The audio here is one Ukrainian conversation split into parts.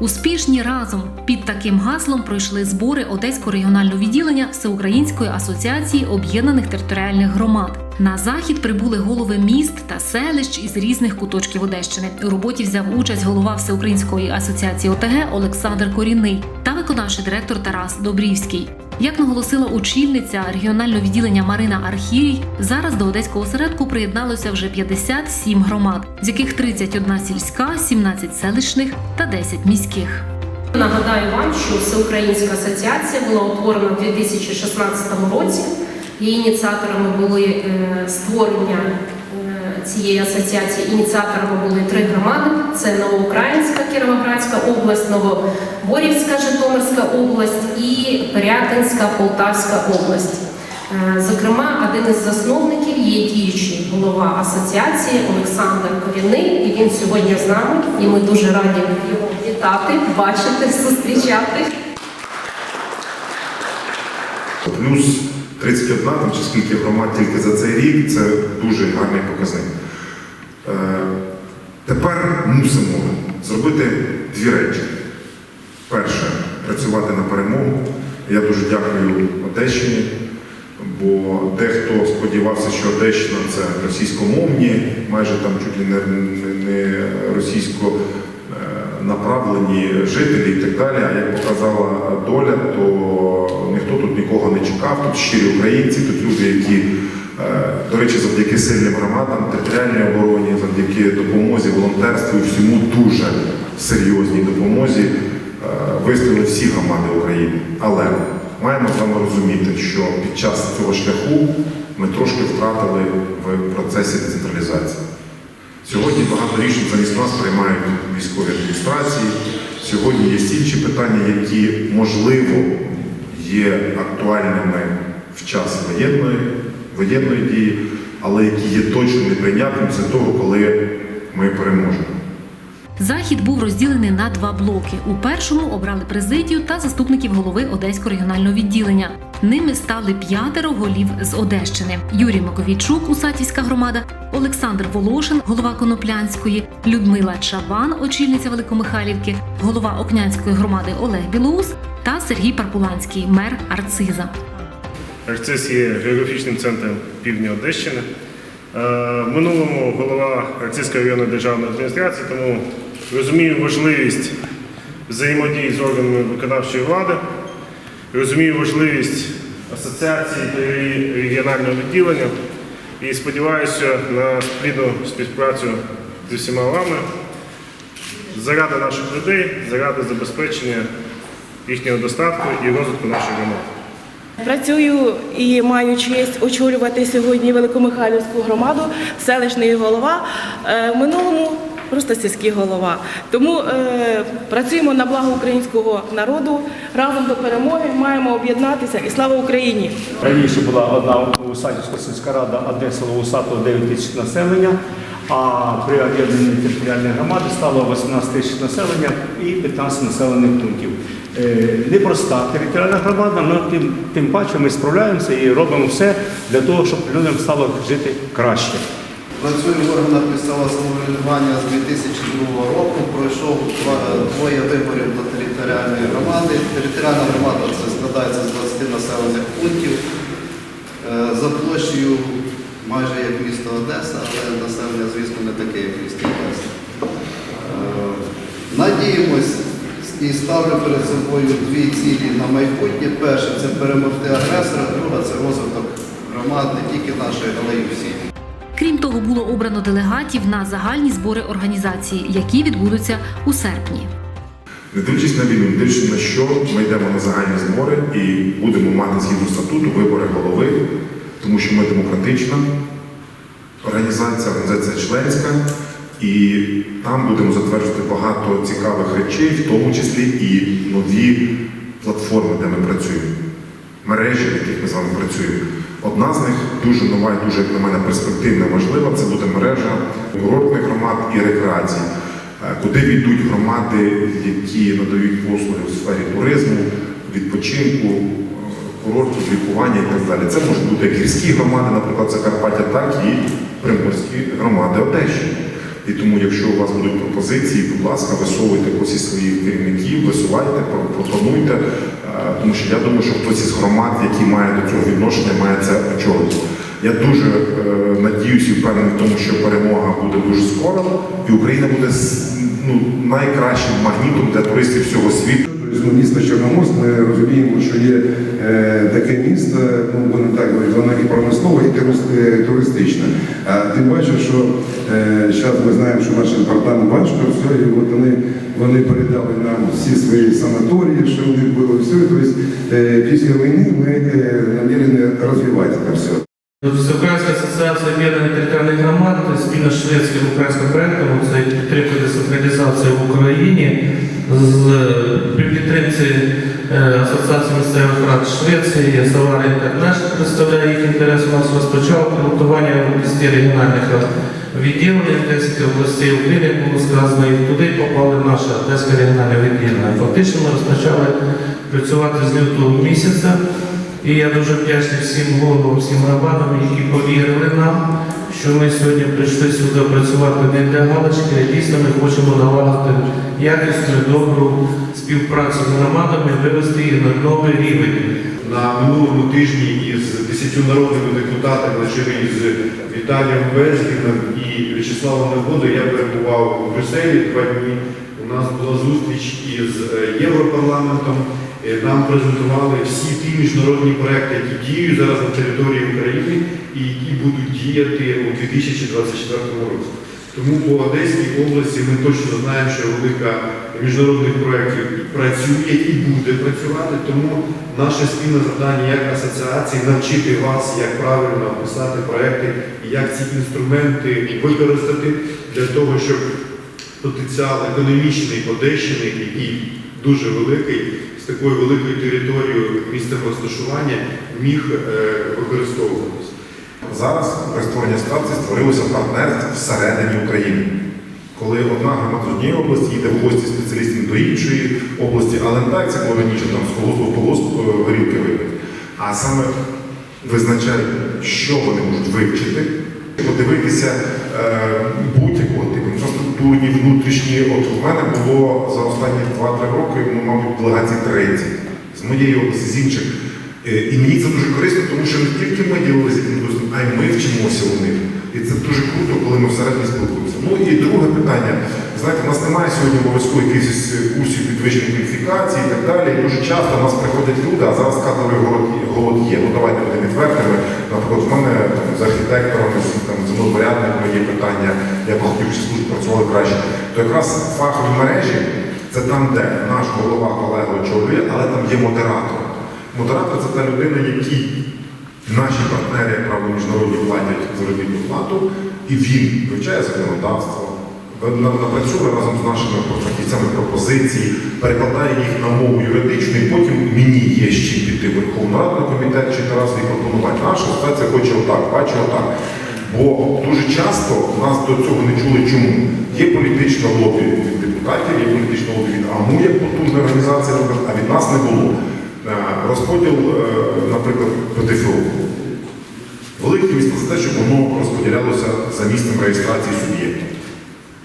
Успішні разом під таким гаслом пройшли збори Одеського регіонального відділення Всеукраїнської асоціації об'єднаних територіальних громад. На захід прибули голови міст та селищ із різних куточків Одещини. У роботі взяв участь голова Всеукраїнської асоціації ОТГ Олександр Корінний та виконавчий директор Тарас Добрівський. Як наголосила очільниця регіонального відділення Марина Архірій, зараз до одеського осередку приєдналося вже 57 громад, з яких 31 сільська, 17 селищних та 10 міських. Нагадаю вам, що Всеукраїнська асоціація була утворена в 2016 році. Її ініціаторами були е, створення цієї асоціації. Ініціаторами були три громади: це Новоукраїнська Кіровоградська область, Новоборівська Житомирська область і Пирятинська Полтавська область. Е, Зокрема, один із засновників є діючий голова асоціації Олександр Корінний, і він сьогодні з нами. І ми дуже раді його вітати, бачити, зустрічати. Плюс 31 там, чи скільки громад тільки за цей рік це дуже гарний показник. Е, тепер мусимо зробити дві речі. Перше, працювати на перемогу. Я дуже дякую Одещині, бо дехто сподівався, що Одещина це російськомовні, майже там чуть ли не, російсько направлені жителі і так далі. А як показала доля, то ніхто тут нікого не чекав. Тут щирі українці, тут люди, які, е, до речі, завдяки сильним громадам, територіальній обороні, завдяки допомозі, волонтерству і всьому дуже серйозній допомозі е, вистояли всі громади України. Але маємо з вами розуміти, що під час цього шляху ми трошки втратили в процесі децентралізації. Сьогодні багато рішень замість нас приймають військові адміністрації. Сьогодні є інші питання, які можливо є актуальними в час воєнної, воєнної дії, але які є точно неприйнятним, це того, коли ми переможемо. Захід був розділений на два блоки. У першому обрали президію та заступників голови Одеського регіонального відділення. Ними стали п'ятеро голів з Одещини: Юрій Маковійчук, Усатівська громада, Олександр Волошин, голова Коноплянської, Людмила Чабан, очільниця Великомихайлівки, голова Окнянської громади Олег Білоус та Сергій Парпуланський, мер Арциза. Арцис є географічним центром півдня Одещини. Е, минулому голова Арцизької районної державної адміністрації, тому розумію важливість взаємодії з органами виконавчої влади, розумію важливість асоціації та регіонального відділення і сподіваюся на спільну співпрацю зі всіма вами заради наших людей, заради забезпечення їхнього достатку і розвитку нашої громади. Працюю і маю честь очолювати сьогодні Великомихайлівську громаду, селищний голова. Е, В минулому просто сільський голова. Тому е, працюємо на благо українського народу. Разом до перемоги маємо об'єднатися і слава Україні! Раніше була одна Усатівська сільська рада, одне село Усатово 9 тисяч населення, а при об'єднанні територіальної громади стало 18 тисяч населення і 15 населених пунктів. Е, Непроста територіальна громада, але тим, тим паче ми справляємося і робимо все для того, щоб людям стало жити краще. Працюю в органах місцевого самоврядування з 2002 року. Пройшов двоє виборів до територіальної громади. Територіальна громада це складається з 20 населених пунктів. Е, За площею майже як місто Одеса, але населення, звісно, не таке, як місто Одеса. Е, Надіємось і ставлю перед собою дві цілі на майбутнє. Перше це перемогти агресора, друга це розвиток громад не тільки нашої, але й всіх. Крім того, було обрано делегатів на загальні збори організації, які відбудуться у серпні. Не дивлячись на війну, не дивлячись на що, ми йдемо на загальні збори і будемо мати згідно статуту вибори голови, тому що ми демократична організація, організація членська, і там будемо затверджувати багато цікавих речей, в тому числі і нові платформи, де ми працюємо, мережі, в яких ми з вами працюємо. Одна з них дуже нова і дуже, як на мене, перспективна, важлива. Це буде мережа курортних громад і рекреації. Е, куди війдуть громади, які надають послуги у сфері туризму, відпочинку, е, курортів, лікування і так далі. Це можуть бути як гірські громади, наприклад, Закарпаття, так і приморські громади Одещини. І тому, якщо у вас будуть пропозиції, будь ласка, висовуйте із своїх керівників, висувайте, пропонуйте. Тому що я думаю, що хтось із громад, який має до цього відношення, має це очолити. Я дуже е, надіюся і впевнений в тому, що перемога буде дуже скоро, і Україна буде ну, найкращим магнітом для туристів всього світу. Місто Чорноморськ, ми розуміємо, що є е, таке місто, ну будемо так говорити, воно і промислове, і е, туристичне. А тим більше, що зараз ми знаємо, що наш департамент важко, все, і от вони, вони передали нам всі свої санаторії, що в них було все. Тобто після війни ми е, намірені розвивати це все. Всеукраїнська асоціація об'єднаних територіальних громад спільно з шведським українським проєктом це підтримка децентралізації в Україні з при підтримці е, Асоціації місцевих рад Швеції Салар Інтернешнл представляє їх інтерес. У нас розпочало підготування в області регіональних відділень Одеської області України, як було сказано, і туди попали наше Одеське регіональне відділення. Фактично ми розпочали працювати з лютого місяця. І я дуже вдячний всім головам, всім громадам, які повірили нам, що ми сьогодні прийшли сюди працювати не для галочки, а дійсно ми хочемо налагодити якісну, добру співпрацю з громадами, вивести їх на новий рівень. На минулому тижні 10 народними депутатами, на чолі з Віталієм Безгіном і В'ячеславом Негодою, я перебував у Брюсселі два дні. У нас була зустріч із е, Європарламентом. Е, Нам презентували всі ті міжнародні проекти, які діють зараз на території України і які будуть діяти у 2024 році. Тому по Одеській області ми точно знаємо, що велика міжнародних проєктів працює і буде працювати. Тому наше спільне завдання як асоціації навчити вас, як правильно писати проекти і як ці інструменти використати для того, щоб потенціал економічний Одещини, який дуже великий, з такою великою територією місцем розташування, міг е, використовуватися. Зараз при створенні ситуації створилося партнерство всередині України. Коли одна громада з однієї області йде в гості спеціалістів до іншої області, але не так це було раніше там з колгоспу в колгосп е, горілки випити. А саме визначають, що вони можуть вивчити, подивитися е, будь-якого типу інфраструктурні, внутрішні. От у мене було за останні 2-3 роки, ну, мабуть, делегації третій з моєї області, з інших. Е, І мені це дуже корисно, тому що не тільки ми ділилися яким досвідом, а й ми вчимося у них. І це дуже круто, коли ми всередині спілкуємося. Ну і друге питання. Знаєте, у нас немає сьогодні обов'язково якихось курсів підвищення кваліфікації і так далі. Дуже часто у нас приходять люди, а зараз кадровий голод, є. Ну давайте будемо відвертими. Наприклад, в мене там, з архітектором, з там, є питання, я б хотів, щоб служби працювали краще. То якраз фахові мережі це там, де наш голова колега очолює, але там є модератор. Модератор це та людина, якій наші партнери, як правило, міжнародні платять заробітну плату, і він вивчає законодавство, на- напрацьовує разом з нашими фахівцями пропозиції, перекладає їх на мову юридичну, і потім мені є з чим піти в Верховну Раду комітет чи Тарас і пропонувати. Наша ситуація хоче отак, бачу отак. Бо дуже часто нас до цього не чули чому. Є політичне лобі від депутатів, є політичне лобі від АМУ, як потужна організація, а від нас не було. Е, Розподіл, е, наприклад, ПДФО. Велике місто за те, щоб воно розподілялося за місцем реєстрації суб'єкту.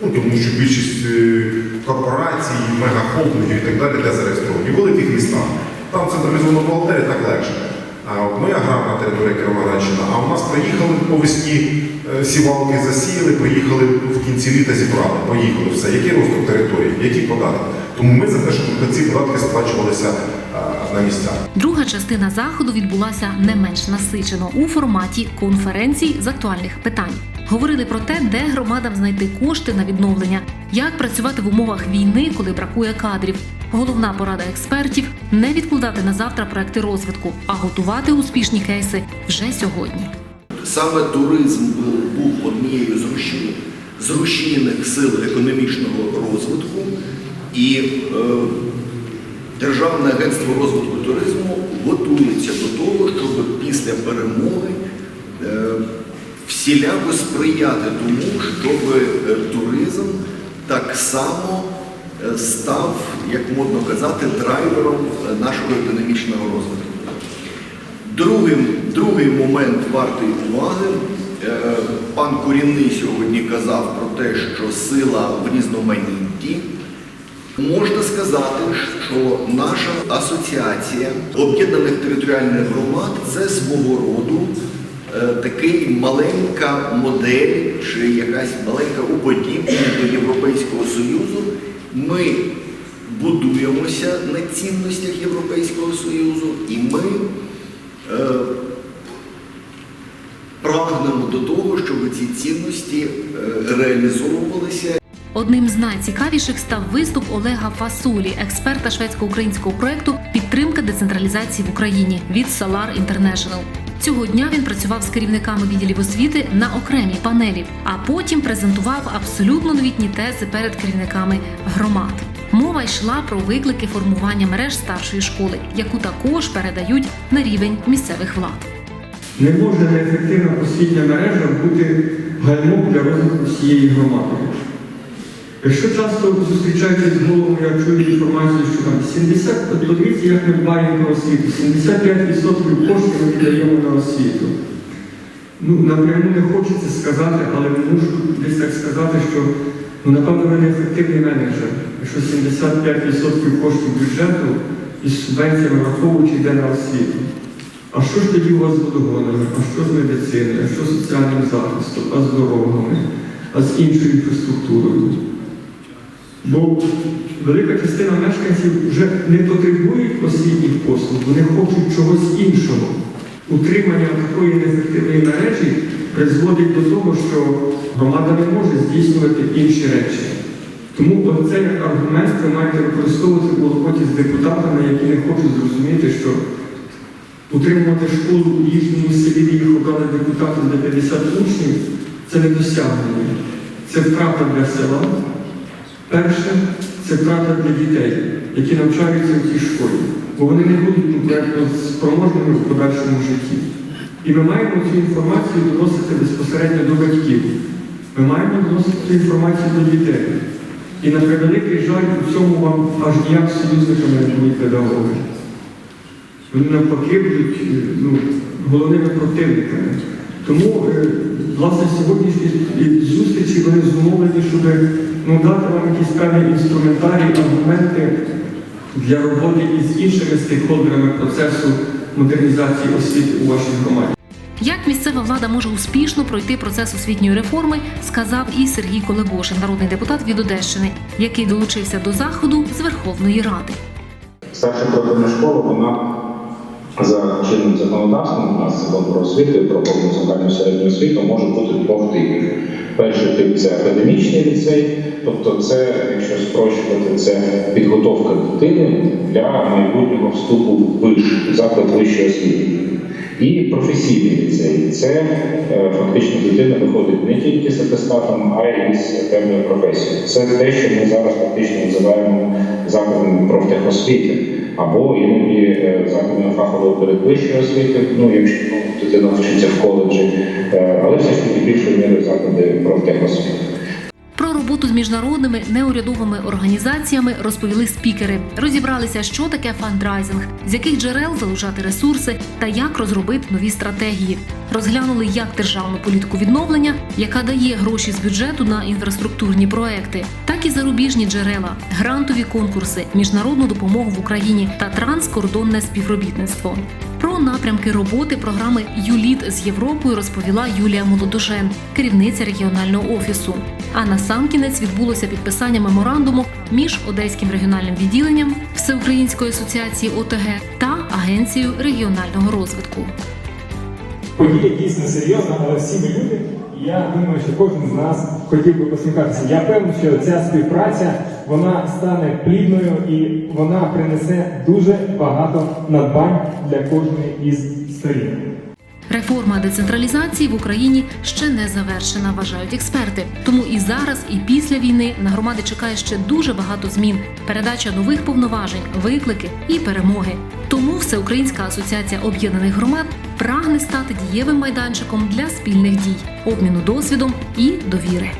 Ну, тому що більшість е, корпорацій, мегахолдингів і так далі де зареєстровані. В великих містах. Там централізовано бухгалтерія так легше. А от моя аграрна територія Кіровоградщина, а у нас приїхали по весні, е, сівалки засіяли, приїхали в кінці літа зібрали, поїхали все. Який розвиток території, які податки? Тому ми за те, щоб ці податки сплачувалися е, на місцях. Друга частина заходу відбулася не менш насичено у форматі конференцій з актуальних питань. Говорили про те, де громадам знайти кошти на відновлення, як працювати в умовах війни, коли бракує кадрів. Головна порада експертів не відкладати на завтра проекти розвитку, а готувати успішні кейси вже сьогодні. Саме туризм був, однією з рушій, з сил економічного розвитку, і е, Державне агентство розвитку туризму готується до того, щоб після перемоги е, всіляко сприяти тому, щоб е, туризм так само е, став, як модно казати, драйвером е, нашого економічного розвитку. Другим, другий момент вартий уваги пан Корінний сьогодні казав про те, що сила в різноманітті. Можна сказати, що наша асоціація об'єднаних територіальних громад це свого роду такий маленька модель чи якась маленька уподібнення до Європейського Союзу. Ми будуємося на цінностях Європейського Союзу і ми е, прагнемо до того, щоб ці цінності е, реалізовувалися Одним з найцікавіших став виступ Олега Фасулі, експерта шведсько-українського проекту Підтримка децентралізації в Україні від Solar International. Цього дня він працював з керівниками відділів освіти на окремій панелі, а потім презентував абсолютно новітні тези перед керівниками громад. Мова йшла про виклики формування мереж старшої школи, яку також передають на рівень місцевих влад. Не може неефективна освітня мережа бути гальмом для розвитку всієї громади. Якщо часто зустрічаючись з головами, я чую інформацію, що там 70, от подивіться, як ми дбаємо про освіту, 75% коштів ми віддаємо на освіту. Ну, напряму не хочеться сказати, але мушу десь так сказати, що ну, напевно ви не ефективний менеджер, якщо 75% коштів бюджету із субвенціями враховуючи йде на освіту. А що ж тоді у вас з водогонами, а що з медициною, а що з соціальним захистом, а з дорогами, а з іншою інфраструктурою? Бо велика частина мешканців вже не потребують освітніх послуг, вони хочуть чогось іншого. Утримання такої неефективної мережі призводить до того, що громада не може здійснювати інші речі. Тому оцей аргумент ви маєте використовувати в роботі з депутатами, які не хочуть зрозуміти, що утримувати школу у їхньому селі, де їх обрали депутати за 50 учнів, це не досягнення. Це втрата для села. Перше, це втрата для дітей, які навчаються в цій школі, бо вони не будуть конкретно спроможними в подальшому житті. І ми маємо цю інформацію доносити безпосередньо до батьків. Ми маємо доносити цю інформацію до дітей. І на превеликий жаль, у цьому вам аж ніяк союзниками не будуть педагоги. Вони навпаки будуть е, ну, головними противниками. Тому, е, власне, сьогоднішні зустрічі вони зумовлені, щоб ну, дати вам якісь певні інструментарії, аргументи для роботи із іншими стейкхолдерами процесу модернізації освіти у вашій громаді. Як місцева влада може успішно пройти процес освітньої реформи, сказав і Сергій Колебошин, народний депутат від Одещини, який долучився до заходу з Верховної Ради. Старша профільна школа, вона за чинним законодавством, у нас закон про освіту і про повну загальну середню освіту може бути двох типів. Перший тип це академічний ліцей, тобто це, якщо спрощувати, це підготовка дитини для майбутнього вступу в виш, заклад вищої освіти. І професійний ліцей це е, фактично дитина виходить не тільки з атестатом, а й з певною професією. Це те, що ми зараз фактично називаємо закладами профтехосвіти або іноді е, закладами фахової передвищої освіти, ну якщо ну, дитина вчиться в коледжі, е, але все ж таки більшою мірою заклади профтехосвіти. Про роботу з міжнародними неурядовими організаціями розповіли спікери. Розібралися, що таке фандрайзинг, з яких джерел залучати ресурси та як розробити нові стратегії. Розглянули як державну політику відновлення, яка дає гроші з бюджету на інфраструктурні проекти, так і зарубіжні джерела, грантові конкурси, міжнародну допомогу в Україні та транскордонне співробітництво. Про напрямки роботи програми ЮЛІТ з Європою розповіла Юлія Молодожен, керівниця регіонального офісу. А на сам кінець відбулося підписання меморандуму між Одеським регіональним відділенням Всеукраїнської асоціації ОТГ та Агенцією регіонального розвитку. Подія дійсно серйозна, але всі ми люди. Я думаю, що кожен з нас хотів би посміхатися. Я певний, що ця співпраця вона стане плідною і вона принесе дуже багато надбань для кожної із сторін. Реформа децентралізації в Україні ще не завершена, вважають експерти. Тому і зараз, і після війни на громади чекає ще дуже багато змін, передача нових повноважень, виклики і перемоги. Тому Всеукраїнська асоціація об'єднаних громад прагне стати дієвим майданчиком для спільних дій, обміну досвідом і довіри.